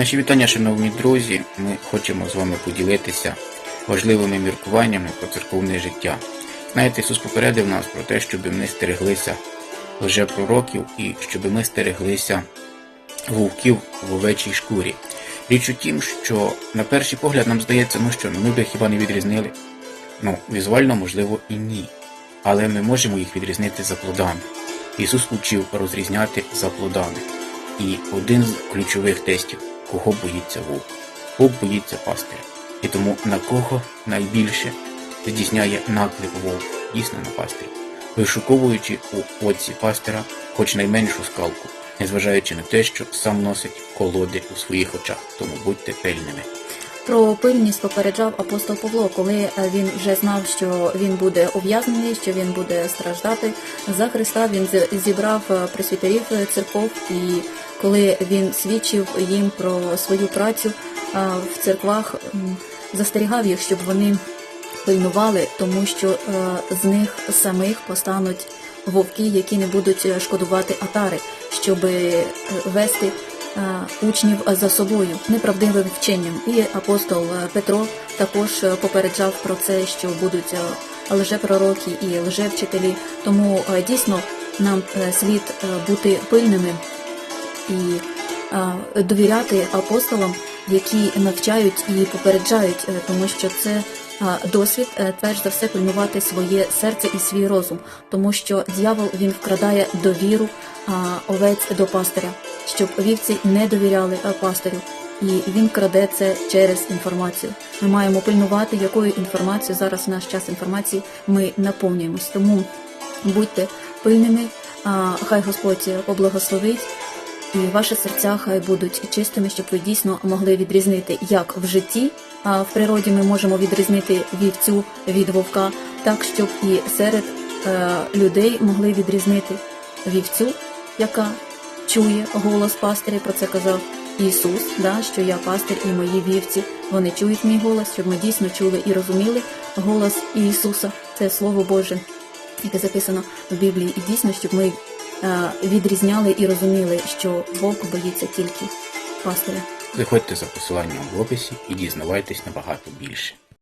Наші вітання, шановні друзі. Ми хочемо з вами поділитися важливими міркуваннями про церковне життя. Знаєте, Ісус попередив нас про те, щоб ми стереглися лжепророків і щоб ми стереглися вовків в овечій шкурі. Річ у тім, що на перший погляд нам здається, ну що, ну ми би хіба не відрізнили? Ну, візуально, можливо, і ні. Але ми можемо їх відрізнити за плодами. Ісус учив розрізняти за плодами. І один з ключових тестів, кого боїться вовк. Вовк боїться пастиря. І тому на кого найбільше здійсняє наклик вовк дійсно на пастиря, вишуковуючи у оці пастира хоч найменшу скалку, незважаючи на те, що сам носить колоди у своїх очах, тому будьте пильними. Про пильність попереджав апостол Павло, коли е, він вже знав, що він буде ув'язнений, що він буде страждати за Христа. Він зібрав е, пресвітерів е, церков, і коли він свідчив їм про свою працю е, в церквах, застерігав їх, щоб вони пильнували, тому що е, з них самих постануть вовки, які не будуть е, шкодувати атари, щоб вести учнів за собою неправдивим вченням. І апостол Петро також попереджав про це, що будуть лжепророки і лжевчителі. Тому дійсно нам слід бути пильними і е, довіряти апостолам, які навчають і попереджають, е, тому що це е, досвід, е, перш за все, пильнувати своє серце і свій розум, тому що дьявол він вкрадає довіру е, овець до пастиря, щоб вівці не довіряли е, пастирю. І він краде це через інформацію. Ми маємо пильнувати, якою інформацією зараз в наш час інформації ми наповнюємось. Тому будьте пильними, хай Господь поблагословить і ваші серця хай будуть чистими, щоб ви дійсно могли відрізнити як в житті, а в природі ми можемо відрізнити вівцю від вовка, так щоб і серед е, людей могли відрізнити вівцю, яка чує голос пастиря, про це казав Ісус, да, що я пастир і мої вівці. Вони чують мій голос, щоб ми дійсно чули і розуміли голос Ісуса. Це Слово Боже яке записано в Біблії, і дійсно, щоб ми відрізняли і розуміли, що вовк боїться тільки пастиря. Заходьте за посиланням в описі і дізнавайтесь набагато більше.